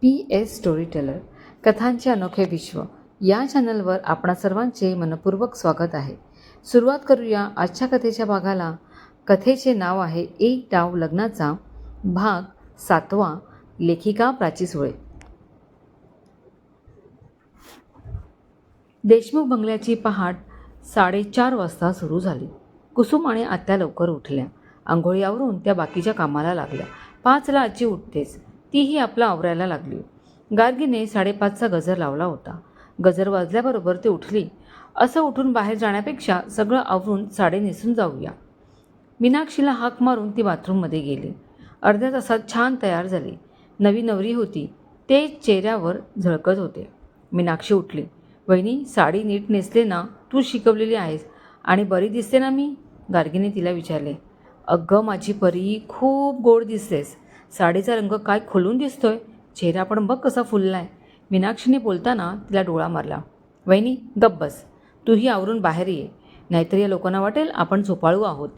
P S story teller कथांचे अनोखे विश्व. या चॅनलवर आपणा सर्वांचे मनपूर्वक स्वागत आहे. सुरुवात करूया आजच्या कथेच्या भागाला. कथेचे नाव आहे एक डाव लग्नाचा भाग सातवा लेखिका प्राची सुळे. देशमुख बंगल्याची पहाट साडेचार वाजता सुरू झाली. कुसुम आणि आत्या लवकर उठल्या. आंघोळीवरून त्या बाकीच्या कामाला लागल्या. पाचला आजी उठतेच. तीही आपलं आवरायला लागली. गार्गीने साडेपाचचा गजर लावला होता. गजर वाजल्याबरोबर ती उठली. असं उठून बाहेर जाण्यापेक्षा सगळं आवरून साडे नेसून जाऊया. मीनाक्षीला हाक मारून ती बाथरूममध्ये गेली. अर्ध्या तासात छान तयार झाली. नवी नवरी होती. ते चेहऱ्यावर झळकत होते. मीनाक्षी उठली. वहिनी साडी नीट नेसले ना? तू शिकवलेली आहेस. आणि बरी दिसते ना मी? गार्गीने तिला विचारले. अगं माझी परी खूप गोड दिसतेस. साडीचा रंग काय खोलून दिसतोय? चेहरा पण बघ कसा फुललाय. मीनाक्षीने बोलताना तिला डोळा मारला. वहिनी गप्प बस. तूही आवरून बाहेर ये. नाहीतर या लोकांना वाटेल आपण झोपाळू आहोत.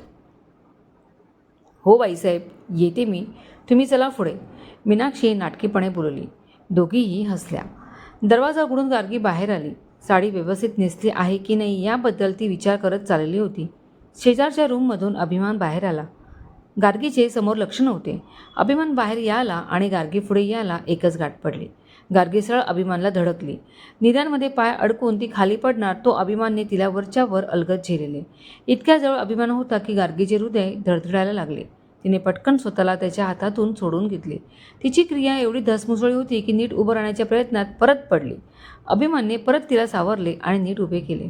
हो बाईसाहेब. येते मी. तुम्ही चला पुढे. मीनाक्षी नाटकीपणे बोलली. दोघीही हसल्या. दरवाजा उघडून गार्गी बाहेर आली. साडी व्यवस्थित नेसली आहे की नाही याबद्दल ती विचार करत चाललेली होती. शेजारच्या रूममधून अभिमान बाहेर आला. गार्गीचे समोर लक्ष नव्हते. अभिमान बाहेर यायला आणि गार्गी पुढे यायला एकच गाठ पडली. गार्गी सरळ अभिमानला धडकली. निद्यांमध्ये पाय अडकून ती खाली पडणार तो अभिमानने तिला वरच्या वर अलगत झेलले. इतक्या जवळ अभिमान होता की गार्गीचे हृदय धडधडायला लागले. तिने पटकन स्वतःला त्याच्या हातातून सोडून घेतले. तिची क्रिया एवढी धसमुसळी होती की नीट उभं राहण्याच्या प्रयत्नात परत पडली. अभिमानने परत तिला सावरले आणि नीट उभे केले.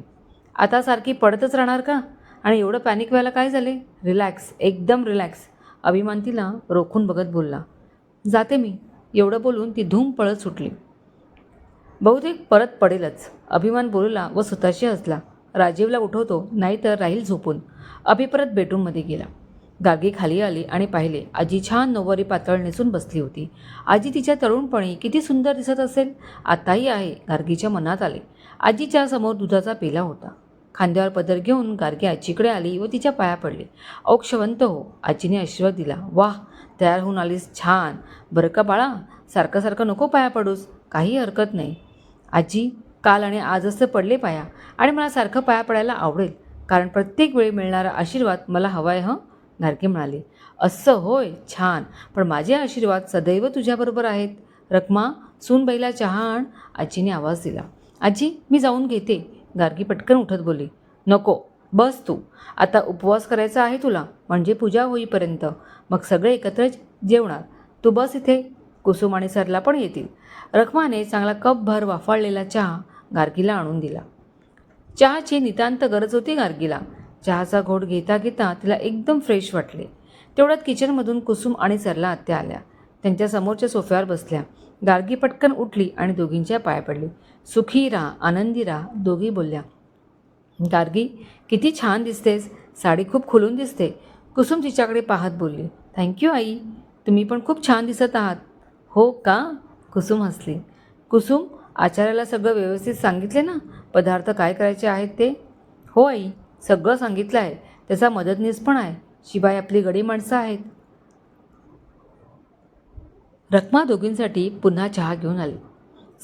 आता सारखी पडतच राहणार का? आणि एवढं पॅनिक व्हायला काय झाले? रिलॅक्स एकदम रिलॅक्स अभिमान तिला रोखून बघत बोलला. जाते मी. एवढं बोलून ती धूम पळत सुटली. बहुतेक परत पडेलच. अभिमान बोलला व स्वतःशी हसला. राजीवला उठवतो नाहीतर राहील झोपून. अभि परत बेडरूममध्ये गेला. गागी खाली आली आणि पाहिले आजी छान नऊवारी पातळ नेसून बसली होती. आजी तिच्या तरुणपणी किती सुंदर दिसत असेल. आताही आहे गार्गीच्या मनात आले. आजीच्या समोर दुधाचा पेला होता. खांद्यावर पदर घेऊन गार्गी आजीकडे आली व तिच्या पाया पडले. औक्षवंत हो. आजीने आशीर्वाद दिला. वाह तयार होऊन आलीस. छान. बरं का बाळा? सारखं सारखं नको पाया पडूस. काही हरकत नाही. आजी काल आणि आज असं पडले पाया. आणि मला सारखं पाया पडायला आवडेल. कारण प्रत्येक वेळी मिळणारा आशीर्वाद मला हवा आहे हं? गार्गी म्हणाली. असं होय. छान. पण माझे आशीर्वाद सदैव तुझ्याबरोबर आहेत. रखमा सूनबाईला चहा आण. आजीने आवाज दिला. आजी मी जाऊन घेते. गार्गी पटकन उठत बोली नको बस तू. आता उपवास करायचा आहे तुला म्हणजे पूजा होईपर्यंत. मग सगळे एकत्र जेवणार. तू बस इथे. कुसुम आणि सरला पण येतील. रखमाने चांगला कपभर वाफाळलेला चहा गार्गीला आणून दिला. चहाची नितांत गरज होती गार्गीला. चहाचा घोट घेता घेता तिला एकदम फ्रेश वाटले. तेवढ्यात किचनमधून कुसुम आणि सरला आत्या आल्या. त्यांच्या समोरच्या सोफ्यावर बसल्या. गार्गी पटकन उठली आणि दोघींच्या पाया पडली. सुखी राहा आनंदी राहा दोघी बोलल्या गार्गी किती छान दिसतेस. साडी खूप खुलून दिसते. कुसुम तिच्याकडे पाहत बोलली थँक्यू आई. तुम्ही पण खूप छान दिसत आहात. हो का? कुसुम हसली. कुसुम आचार्याला सगळं व्यवस्थित सांगितले ना? पदार्थ काय करायचे आहेत ते? हो आई सगळं सांगितलं आहे. त्याचा मदतनीस पण आहे. शिवाय आपली गडी माणसं आहेत. रखमा दोघींसाठी पुन्हा चहा घेऊन आली.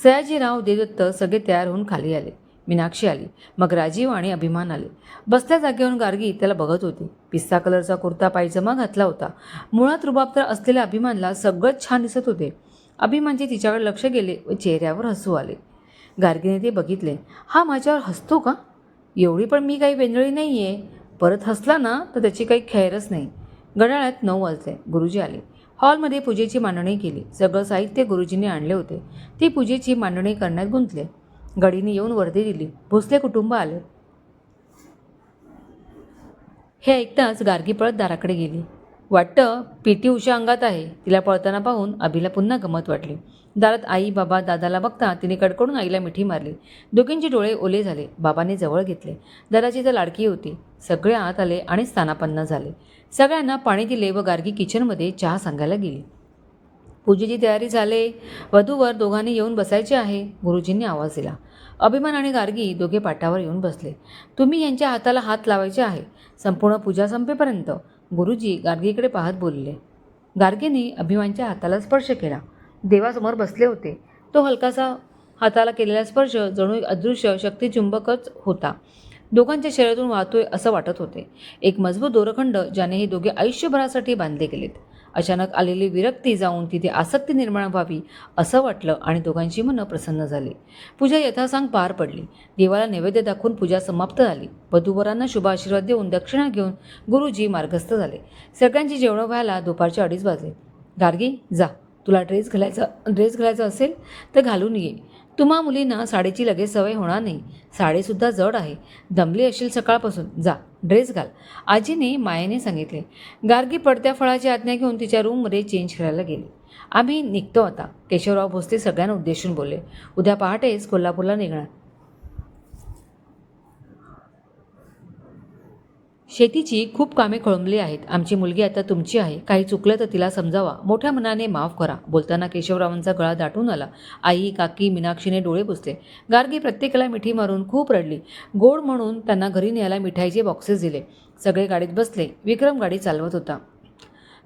सयाजीराव देदत्त सगळे तयार होऊन खाली आले. मीनाक्षी आली. मग राजीव आणि अभिमान आले. बसल्या जागेवरून गार्गी त्याला बघत होती. पिस्ता कलरचा कुर्ता पायजमा घातला होता. मुळात रुबाबदार असलेल्या अभिमानला सगळंच छान दिसत होते. अभिमानचे तिच्याकडे लक्ष गेले व चेहऱ्यावर हसू आले. गार्गीने ते बघितले. हा माझ्यावर हसतो का? एवढी पण मी काही वेंदळी नाही आहे परत हसला ना तर त्याची काही खैरच नाही. गडाळ्यात नऊ वाजले. गुरुजी आले. हॉलमध्ये पूजेची मांडणी केली. सगळं साहित्य गुरुजींनी आणले होते. ती पूजेची मांडणी करण्यात गुंतले. गडीने येऊन वर्दी दिली. भोसले कुटुंब आले. हे ऐकताच गार्गी पळत दाराकडे गेली. वाटतं पी टी उषा अंगात आहे. तिला पळताना पाहून अभिला पुन्हा गमत वाटली. दारात आई बाबा दादाला बघता तिने कडकडून आईला मिठी मारली. दोघींचे डोळे ओले झाले. बाबांनी जवळ घेतले. दादाची तर लाडकी होती. सगळे आत आले आणि स्थानापन्न झाले. सगळ्यांना पाणी दिले व गार्गी किचनमध्ये चहा सांगायला गेली. पूजेची तयारी झाले. वधूवर दोघांनी येऊन बसायचे आहे. गुरुजींनी आवाज दिला. अभिमान आणि गार्गी दोघे पाटावर येऊन बसले. तुम्ही यांच्या हाताला हात लावायचे आहे. संपूर्ण पूजा संपेपर्यंत. गुरुजी गार्गीकडे पाहत बोलले. गार्गीने अभिमानच्या हाताला स्पर्श केला. देवासमोर बसले होते. तो हलकासा हाताला केलेला स्पर्श जणू अदृश्य शक्तिचुंबकच होता. दोघांच्या शरीरातून वाहतोय असं वाटत होते. एक मजबूत दोरखंड ज्याने हे दोघे आयुष्यभरासाठी बांधले गेलेत. अचानक आलेली विरक्ती जाऊन तिथे आसक्ती निर्माण व्हावी असं वाटलं आणि दोघांची मनं प्रसन्न झाली. पूजा यथासांग पार पडली. देवाला नैवेद्य दाखवून पूजा समाप्त झाली. वधूवरांना शुभ आशीर्वाद देऊन दक्षिणा घेऊन गुरुजी मार्गस्थ झाले. सगळ्यांची जेवणं व्हायला दुपारचे अडीच वाजले. गार्गी जा. तुला ड्रेस घालायचा ड्रेस घालायचा असेल तर घालून ये. तुम्हा मुलींना साडीची लगेच सवय होणार नाही. साडीसुद्धा जड आहे. दमली असेल सकाळपासून. जा. ड्रेस घाल. आजीने मायेने सांगितले गार्गी पडत्या फळाची आज्ञा घेऊन तिच्या रूममध्ये चेंज करायला गेली. आम्ही निघतो आता. केशवराव भोसले सगळ्यांना उद्देशून बोलले उद्या पहाटेच कोल्हापूरला निघणार. शेतीची खूप कामे खोळंबली आहेत. आमची मुलगी आता तुमची आहे. काही चुकलं तर तिला समजावा. मोठ्या मनाने माफ करा. बोलताना केशवरावांचा गळा दाटून आला. आई काकी मीनाक्षीने डोळे पुसले. गार्गी प्रत्येकाला मिठी मारून खूप रडली. गोड म्हणून त्यांना घरी न्यायला मिठाईचे बॉक्सेस दिले. सगळे गाडीत बसले. विक्रम गाडी चालवत होता.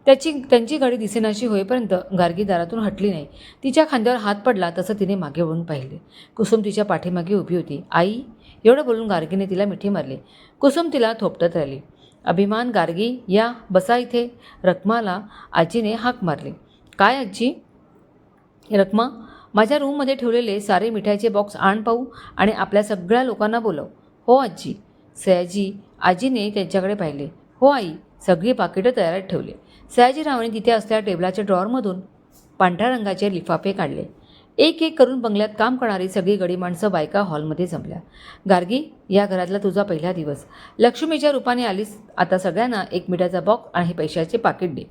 त्याची त्यांची गाडी दिसेनाशी होईपर्यंत गार्गी दारातून हटली नाही. तिच्या खांद्यावर हात पडला तसं तिने मागे वळून पाहिले. कुसुम तिच्या पाठीमागे उभी होती. आई एवढं बोलून गार्गीने तिला मिठी मारली. कुसुम तिला थोपटत राहिली. अभिमान गार्गी या बसा इथे. रखमाला आजीने हाक मारली. काय आजी? रखमा माझ्या रूममध्ये ठेवलेले सारे मिठाईचे बॉक्स आण पाहू आणि आपल्या सगळ्या लोकांना बोलव. हो आजी. सयाजी आजीने त्यांच्याकडे पाहिले. हो आई. सगळी पाकिटं तयारात ठेवली. सयाजीरावाने तिथे असलेल्या टेबलाच्या ड्रॉवरमधून पांढऱ्या रंगाचे लिफाफे काढले. एक एक करून बंगल्यात काम करणारी सगळी गडी माणसं बायका हॉलमध्ये जमल्या. गार्गी या घरातला तुझा पहिला दिवस. लक्ष्मीच्या रूपाने आलीस आता सगळ्यांना एक मिठाचा बॉक्स आणि पैशाचे पाकिट दे.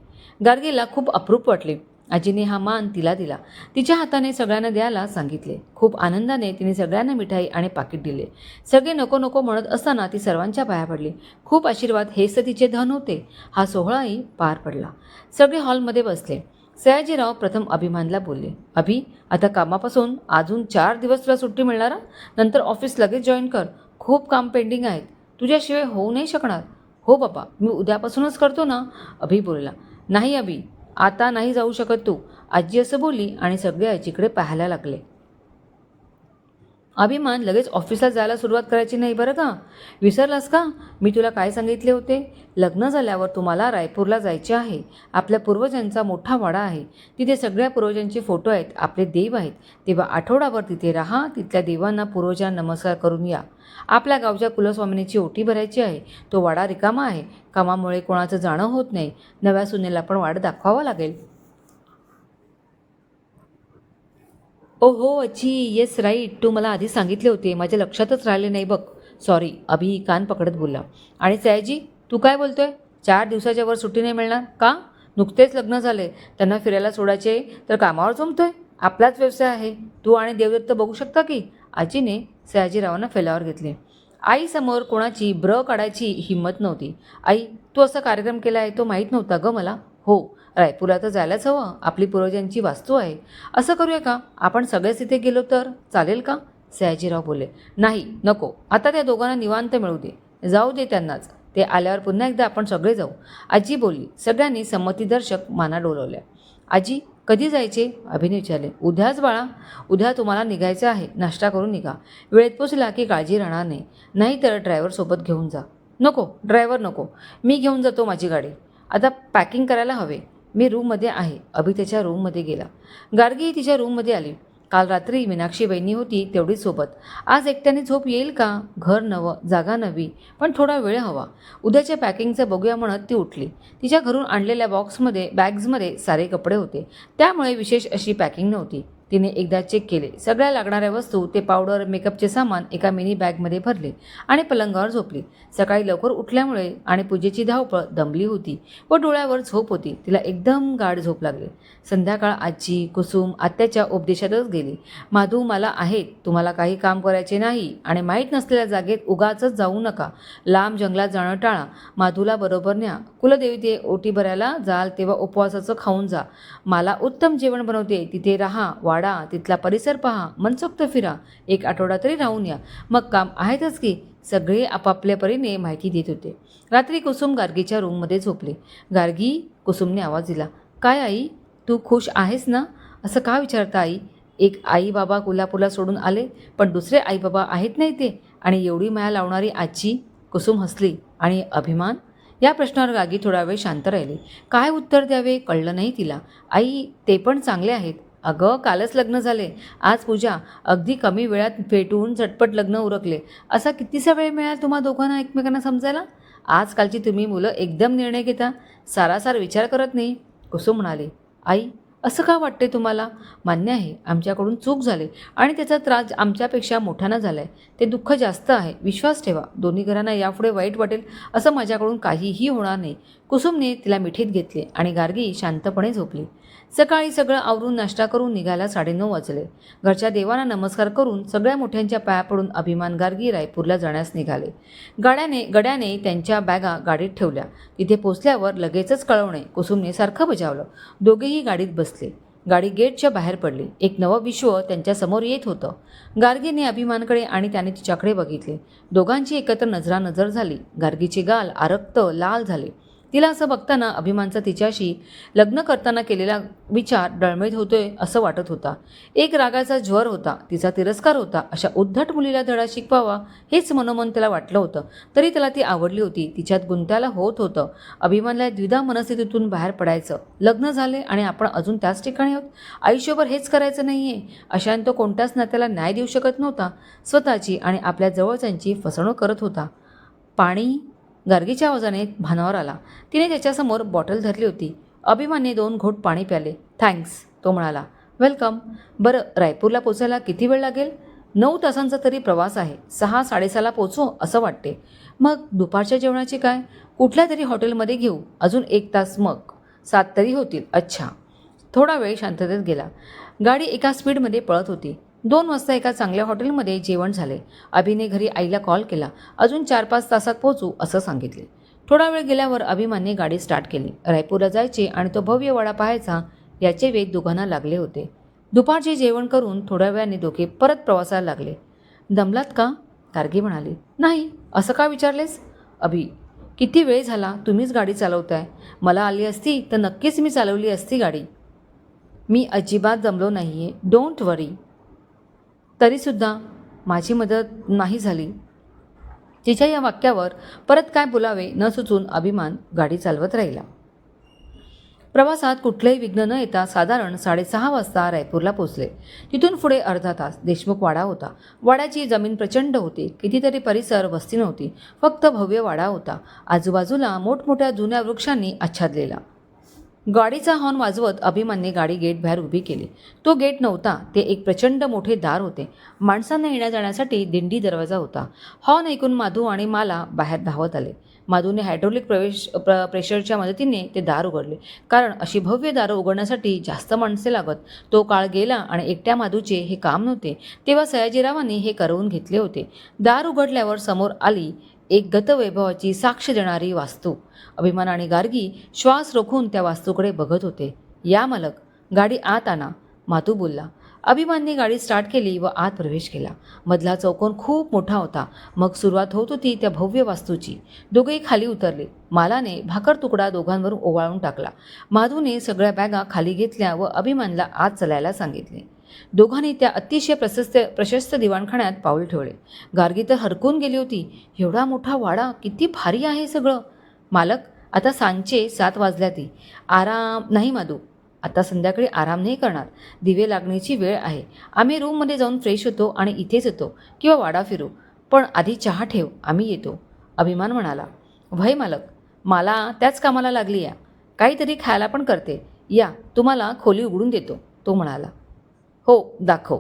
गार्गीला खूप अप्रूप वाटले. आजीने हा मान तिला दिला. तिच्या हाताने सगळ्यांना द्यायला सांगितले. खूप आनंदाने तिने सगळ्यांना मिठाई आणि पाकिट दिले. सगळे नको नको म्हणत असताना ती सर्वांच्या पाया पडली. खूप आशीर्वाद हेच तिचे धन होते. हा सोहळाही पार पडला. सगळे हॉलमध्ये बसले. सयाजीराव प्रथम अभिमानला बोलले अभि आता कामापासून अजून चार दिवस तुला सुट्टी मिळणार नंतर ऑफिस लगेच जॉईन कर. खूप काम पेंडिंग आहेत. तुझ्याशिवाय होऊ नाही शकणार. हो बाबा मी उद्यापासूनच करतो ना? अभि बोलला नाही अभि आता नाही जाऊ शकत तू. आजी असं बोलली आणि सगळे आजीकडे पाहायला लागले. अभिमान लगेच ऑफिसला जायला सुरुवात करायची नाही बरं का? विसरलास का? मी तुला काय सांगितले होते? लग्न झाल्यावर तुम्हाला रायपूरला जायचे आहे. आपल्या पूर्वजांचा मोठा वाडा आहे. तिथे सगळ्या पूर्वजांचे फोटो आहेत. आपले देव आहेत. तेव्हा आठवडाभर तिथे राहा. तिथल्या देवांना पूर्वजांना नमस्कार करून या. आपल्या गावच्या कुलस्वामिनीची ओटी भरायची आहे. तो वाडा रिकामा आहे. कामामुळे कोणाचं जाणं होत नाही. नव्या सुनेला पण वाडा दाखवावा लागेल. ओ हो अज्जी येस राईट तू मला आधी सांगितले होते. माझ्या लक्षातच राहिले नाही बघ. सॉरी अभि कान पकडत बोलला. आणि सयाजी तू काय बोलतोय? चार दिवसाच्या वर सुट्टी नाही मिळणार? का? नुकतेच लग्न झाले. त्यांना फिरायला सोडायचे तर कामावर जमतोय. आपलाच व्यवसाय आहे. तू आणि देवदत्त बघू शकता की? आजीने सयाजीरावांना फेलावर घेतले. आईसमोर कोणाची ब्र काढायची हिंमत नव्हती. आई तू असा कार्यक्रम केला आहे तो माहीत नव्हता ग मला. हो. रायपूरला तर जायलाच हवं. आपली पूर्वजांची वास्तू आहे. असं करूया का? आपण सगळेच तिथे गेलो तर? चालेल का? सयाजीराव बोलले. नाही नको. आता त्या दोघांना निवांत मिळू दे. जाऊ दे त्यांनाच. ते आल्यावर पुन्हा एकदा आपण सगळे जाऊ. आजी बोलली. सगळ्यांनी संमतीदर्शक माना डोलवल्या. आजी कधी जायचे? अभिने विचारले. उद्याच बाळा. उद्या तुम्हाला निघायचं आहे. नाश्ता करून निघा. वेळेत पोचला की काळजी राहणार नाही. नाहीतर ड्रायव्हर सोबत घेऊन जा. नको. ड्रायव्हर नको. मी घेऊन जातो माझी गाडी. आता पॅकिंग करायला हवे. मी रूममध्ये आहे. अभि त्याच्या रूममध्ये गेला. गार्गीही तिच्या रूममध्ये आली. काल रात्री मीनाक्षी बहिणी होती तेवढीच सोबत. आज एकट्याने झोप येईल का? घर नवं जागा नवी पण थोडा वेळ हवा. उद्याच्या पॅकिंगचं बघूया म्हणत ती उठली. तिच्या घरून आणलेल्या बॉक्समध्ये बॅग्समध्ये सारे कपडे होते. त्यामुळे विशेष अशी पॅकिंग नव्हती. तिने एकदा चेक केले. सगळ्या लागणाऱ्या वस्तू ते पावडर मेकअपचे सामान एका मिनी बॅगमध्ये भरले आणि पलंगावर झोपली. सकाळी लवकर उठल्यामुळे आणि पूजेची धावपळ दमली होती व डोळ्यावर झोप होती. तिला एकदम गाढ झोप लागली. संध्याकाळ आजी कुसुम आत्याच्या उपदेशातच गेली. माधू मला आहेत. तुम्हाला काही काम करायचे नाही आणि माहीत नसलेल्या जागेत उगाच जाऊ नका. लांब जंगलात जाणं टाळा. माधूला बरोबर न्या. कुलदेवी ते ओटी भरायला जाल तेव्हा उपवासाचं खाऊन जा. मला उत्तम जेवण बनवते. तिथे राहा. वाडा तिथला परिसर पहा मनसोक्त फिरा एक आठवडा तरी राहून या. मग काम आहेतच की सगळे आपापल्या परीने माहिती देत होते. रात्री कुसुम गार्गीच्या रूममध्ये झोपले. गार्गी कुसुमने आवाज दिला काय आई? तू खुश आहेस ना? असं का विचारता आई? एक आई बाबा कोल्हापूरला सोडून आले पण दुसरे आई बाबा आहेत नाही ते आणि एवढी माया लावणारी आजी? कुसुम हसली. आणि अभिमान? या प्रश्नावर गागी थोडा वेळ शांत राहिली. काय उत्तर द्यावे? कळलं नाही तिला. आई ते पण चांगले आहेत. अगं कालच लग्न झाले. आज पूजा. अगदी कमी वेळात फेटून झटपट लग्न उरकले. असा कितीसा वेळ मिळाला तुम्हा दोघांना एकमेकांना समजायला? आजकालची तुम्ही मुलं एकदम निर्णय घेता. सारासार विचार करत नाही. कुसुम म्हणाले आई असं का वाटते तुम्हाला? मान्य आहे आमच्याकडून चूक झाली आणि त्याचा त्रास आमच्यापेक्षा मोठ्यानं झाला आहे ते दुःख जास्त आहे. विश्वास ठेवा. दोन्ही घरांना यापुढे वाईट वाटेल असं माझ्याकडून काहीही होणार नाही. कुसुमने तिला मिठीत घेतले आणि गार्गी शांतपणे झोपली. सकाळी सगळं आवरून नाश्ता करून निघायला साडेनऊ वाजले. घरच्या देवांना नमस्कार करून सगळ्या मोठ्यांच्या पाया पडून अभिमान गार्गी रायपूरला जाण्यास निघाले. गाड्याने गड्याने त्यांच्या बॅगा गाडीत ठेवल्या. तिथे पोचल्यावर लगेचच कळवणे कुसुमने सारखं बजावलं. दोघेही गाडीत बसले. गाडी गेटच्या बाहेर पडली. एक नवं विश्व त्यांच्यासमोर येत होतं. गार्गीने अभिमानकडे आणि त्याने तिच्याकडे बघितले. दोघांची एकत्र नजरानजर झाली. गार्गीचे गाल आरक्त लाल झाले. तिला असं बघताना अभिमानचा तिच्याशी लग्न करताना केलेला विचार डळमळीत होतोय असं वाटत होता. एक रागाचा ज्वर होता तिचा तिरस्कार होता अशा उद्धट मुलीला धडा शिकवावा हेच मनोमन त्याला वाटलं होतं. तरी त्याला ती आवडली होती. तिच्यात गुंत्याला होत होतं. अभिमानला द्विधा मनस्थितीतून बाहेर पडायचं. लग्न झाले आणि आपण अजून त्याच ठिकाणी आहोत. आयुष्यभर हेच करायचं नाही आहे अशाने तो कोणत्याच नात्याला न्याय देऊ शकत नव्हता. स्वतःची आणि आपल्या जवळच्यांची फसवणूक करत होता. पाणी गार्गीच्या आवाजाने भानावर आला. तिने त्याच्यासमोर बॉटल धरली होती. अभिमानने दोन घोट पाणी प्याले. थँक्स तो म्हणाला. वेलकम. बरं रायपूरला पोचायला किती वेळ लागेल? नऊ तासांचा तरी प्रवास आहे. सहा साडेसहाला पोचू असं वाटते. मग दुपारच्या जेवणाची काय? कुठल्या तरी हॉटेलमध्ये घेऊ. अजून एक तास मग. सात तरी होतील. अच्छा. थोडा वेळ शांततेत गेला. गाडी एका स्पीडमध्ये पळत होती. दोन वाजता एका चांगल्या हॉटेलमध्ये जेवण झाले. अभिने घरी आईला कॉल केला. अजून चार पाच तासात पोहोचू असं सांगितले. थोडा वेळ गेल्यावर अभिमानने गाडी स्टार्ट केली. रायपूरला जायचे आणि तो भव्य वडा पाहायचा याचे वेध दोघांना लागले होते. दुपारचे जेवण करून थोड्या वेळाने दोघे परत प्रवासाला लागले. दमलात का? गार्गी म्हणाली. नाही. असं का विचारलेस? अभि किती वेळ झाला? तुम्हीच गाडी चालवताय. मला आली असती तर नक्कीच मी चालवली असती गाडी. मी अजिबात जमलो नाही आहे डोंट वरी. तरीसुद्धा माझी मदत नाही झाली. तिच्या या वाक्यावर परत काय बोलावे न सुचून अभिमान गाडी चालवत राहिला. प्रवासात कुठलंही विघ्न न येता साधारण साडेसहा वाजता रायपूरला पोचले तिथून पुढे अर्धा तास देशमुख वाडा होता. वाड्याची जमीन प्रचंड होती. कितीतरी परिसर वस्ती नव्हती. फक्त भव्य वाडा होता. आजूबाजूला मोठमोठ्या जुन्या वृक्षांनी आच्छादलेला. गाडीचा हॉर्न वाजवत अभिमानने गाडी गेट बाहेर उभी केली. तो गेट नव्हता ते एक प्रचंड मोठे दार होते. माणसांना येण्या जाण्यासाठी दिंडी दरवाजा होता. हॉर्न ऐकून माधू आणि माला बाहेर धावत आले. माधूने हायड्रोलिक प्रवेश प्र प्रेशरच्या मदतीने ते दार उघडले. कारण अशी भव्य दारं उघडण्यासाठी जास्त माणसे लागत. तो काळ गेला आणि एकट्या माधूचे हे काम नव्हते. तेव्हा सयाजीरावांनी हे करवून घेतले होते. दार उघडल्यावर समोर आली एक गतवैभवाची साक्ष देणारी वास्तू. अभिमानाने गार्गी श्वास रोखून त्या वास्तूकडे बघत होते. या मालक गाडी आत आणा मातू बोलला. अभिमानने गाडी स्टार्ट केली व आत प्रवेश केला. मधला चौकोन खूप मोठा होता. मग सुरुवात होत होती त्या भव्य वास्तूची. दोघेही खाली उतरले. मालाने भाकर तुकडा दोघांवर ओवाळून टाकला. माधूने सगळ्या बॅगा खाली घेतल्या व अभिमानला आत चलायला सांगितले. दोघांनी त्या अतिशय प्रशस्त प्रशस्त दिवाणखान्यात पाऊल ठेवले. गार्गी तर हरकून गेली होती. एवढा मोठा वाडा किती भारी आहे सगळं. मालक आता सांचे सात वाजल्या ती आराम नाही माधू. आता संध्याकाळी आराम नाही करणार. दिवे लागण्याची वेळ आहे. आम्ही रूममध्ये जाऊन फ्रेश होतो आणि इथेच येतो किंवा वाडा फिरू. पण आधी चहा ठेव आम्ही येतो. अभिमान म्हणाला. भय मालक मला त्याच कामाला लागली या. काहीतरी खायला पण करते. या तुम्हाला खोली उघडून देतो तो म्हणाला. हो दाखव.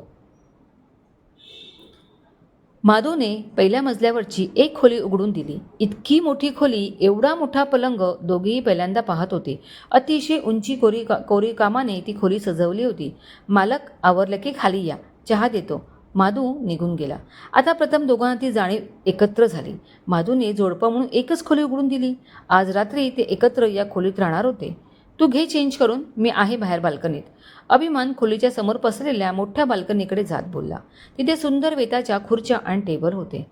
माधोने पहिल्या मजल्यावरची एक खोली उघडून दिली. इतकी मोठी खोली एवढा मोठा पलंग दोघेही पहिल्यांदा पाहत होते. अतिशय उंची कोरी का कोरी कामाने ती खोली सजवली होती. मालक आवरलं की खाली या. चहा देतो. माधू निघून गेला. आता प्रथम दोघांना ती जाणीव एकत्र झाली. माधूने जोडपं म्हणून एकच खोली उघडून दिली. आज रात्री ते एकत्र या खोलीत राहणार होते. तू घे चेंज करून मी आहे बाहेर बाल्कनीत. अभिमान खोलीच्या समोर पसरलेल्या मोठ्या बाल्कनीकडे जात बोलला. तिथे सुंदर वेताच्या खुर्च्या आणि टेबल होते.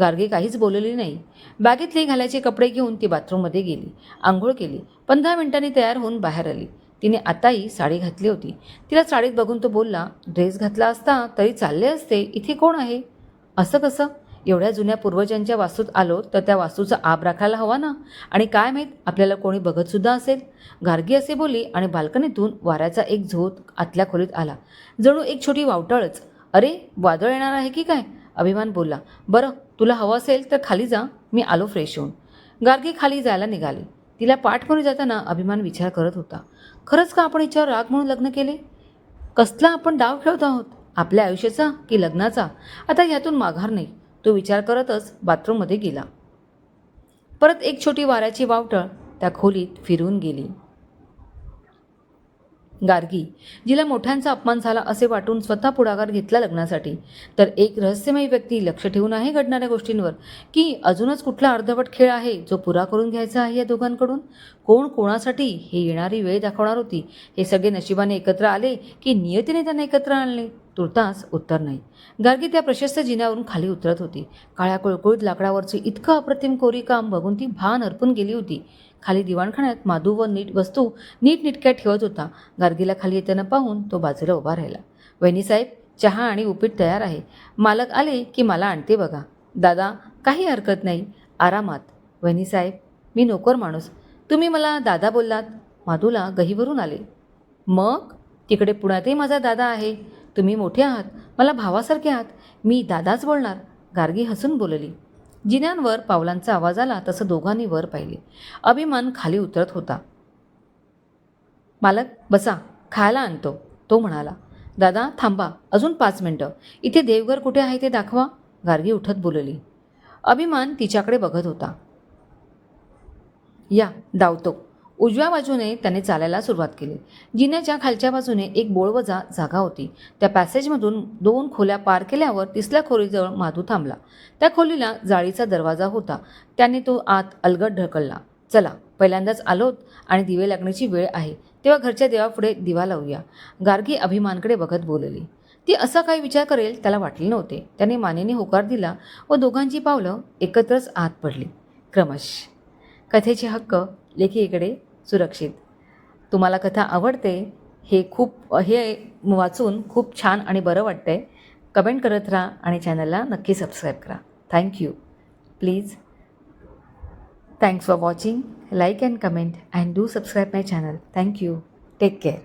गार्गे काहीच बोलली नाही. बॅगेतले घालायचे कपडे घेऊन ती बाथरूममध्ये गेली. आंघोळ केली. पंधरा मिनिटांनी तयार होऊन बाहेर आली. तिने आताही साडी घातली होती. तिला साडीत बघून तो बोलला ड्रेस घातला असता तरी चालले असते. इथे कोण आहे? असं कसं? एवढ्या जुन्या पूर्वजांच्या वास्तूत आलो तर त्या वास्तूचा आब राखायला हवा ना? आणि काय माहीत आपल्याला कोणी बघतसुद्धा असेल. गार्गी असे बोली आणि बाल्कनीतून वाऱ्याचा एक झोत आतल्या खोलीत आला. जणू एक छोटी वावटळच. अरे वादळ येणार आहे की काय? अभिमान बोलला. बरं तुला हवं असेल तर खाली जा मी आलो फ्रेश होऊन. गार्गी खाली जायला निघाली. तिला पाठ करून जाताना अभिमान विचार करत होता. खरंच का आपण हिच्यावर राग म्हणून लग्न केले? कसला आपण डाव खेळत आहोत? आपल्या आयुष्याचा की लग्नाचा? आता ह्यातून माघार नाही. तो विचार करतच बाथरूममध्ये गेला. परत एक छोटी वाऱ्याची वावटळ त्या खोलीत फिरून गेली. गार्गी जिला मोठ्यांचा अपमान झाला असे वाटून स्वतः पुढाकार घेतला लग्नासाठी. तर एक रहस्यमयी व्यक्ती लक्ष ठेवून आहे घडणाऱ्या गोष्टींवर? की अजूनच कुठला अर्धवट खेळ आहे जो पुरा करून घ्यायचा आहे या दोघांकडून? कोण कोणासाठी हे येणारी वेळ दाखवणार होती? हे सगळे नशिबाने एकत्र आले की नियतीने त्यांना एकत्र आणले? तुर्तास उत्तर नाही. गार्गी त्या प्रशस्त जिन्यावरून खाली उतरत होती. काळ्या कुळकुळीत लाकडावरचे इतकं अप्रतिम कोरीकाम बघून ती भान अर्पून गेली होती. खाली दिवाणखान्यात माधू व नीट वस्तू नीटनिटक्या ठेवत होता. गार्गीला खाली येताना पाहून तो बाजूला उभा राहिला. वहिनीसाहेब चहा आणि उपीट तयार आहे. मालक आले की मला आणते बघा. दादा काही हरकत नाही. आरामात. वहिनीसाहेब मी नोकर माणूस. तुम्ही मला दादा बोललात? माधूला गहीवरून आले. मग? तिकडे पुण्यातही माझा दादा आहे. तुम्ही मोठे आहात मला भावासारखे आहात. मी दादाच बोलणार गार्गी हसून बोलली. जिन्यांवर पावलांचा आवाज आला तसं दोघांनी वर पाहिले. अभिमान खाली उतरत होता. मालक बसा खायला आणतो तो म्हणाला. दादा थांबा अजून पाच मिनटं. इथे देवघर कुठे आहे ते दाखवा. गार्गी उठत बोलली. अभिमान तिच्याकडे बघत होता. या डावतो उजव्या बाजूने त्याने चालायला सुरुवात केली. जिन्याच्या खालच्या बाजूने एक बोळवजा जागा होती. त्या पॅसेजमधून दोन खोल्या पार केल्यावर तिसऱ्या खोलीजवळ माधू थांबला. त्या खोलीला जाळीचा दरवाजा होता. त्याने तो आत अलगट ढकलला. चला पहिल्यांदाच आलोत आणि दिवे लागण्याची वेळ आहे. तेव्हा घरच्या देवापुढे दिवा लावूया. गार्गी अभिमानकडे बघत बोलली. ती असा काही विचार करेल त्याला वाटले नव्हते. त्याने मानेने होकार दिला व दोघांची पावलं एकत्रच आत पडली. क्रमश. कथेचे हक्क लेखीकडे सुरक्षित. तुम्हाला कथा आवडते हे खूप हे वाचून खूप छान आणि बरं वाटतंय. कमेंट करत राहा आणि चॅनलला नक्की सबस्क्राईब करा. Thank you please thanks for watching like and comment and do subscribe my channel thank you take care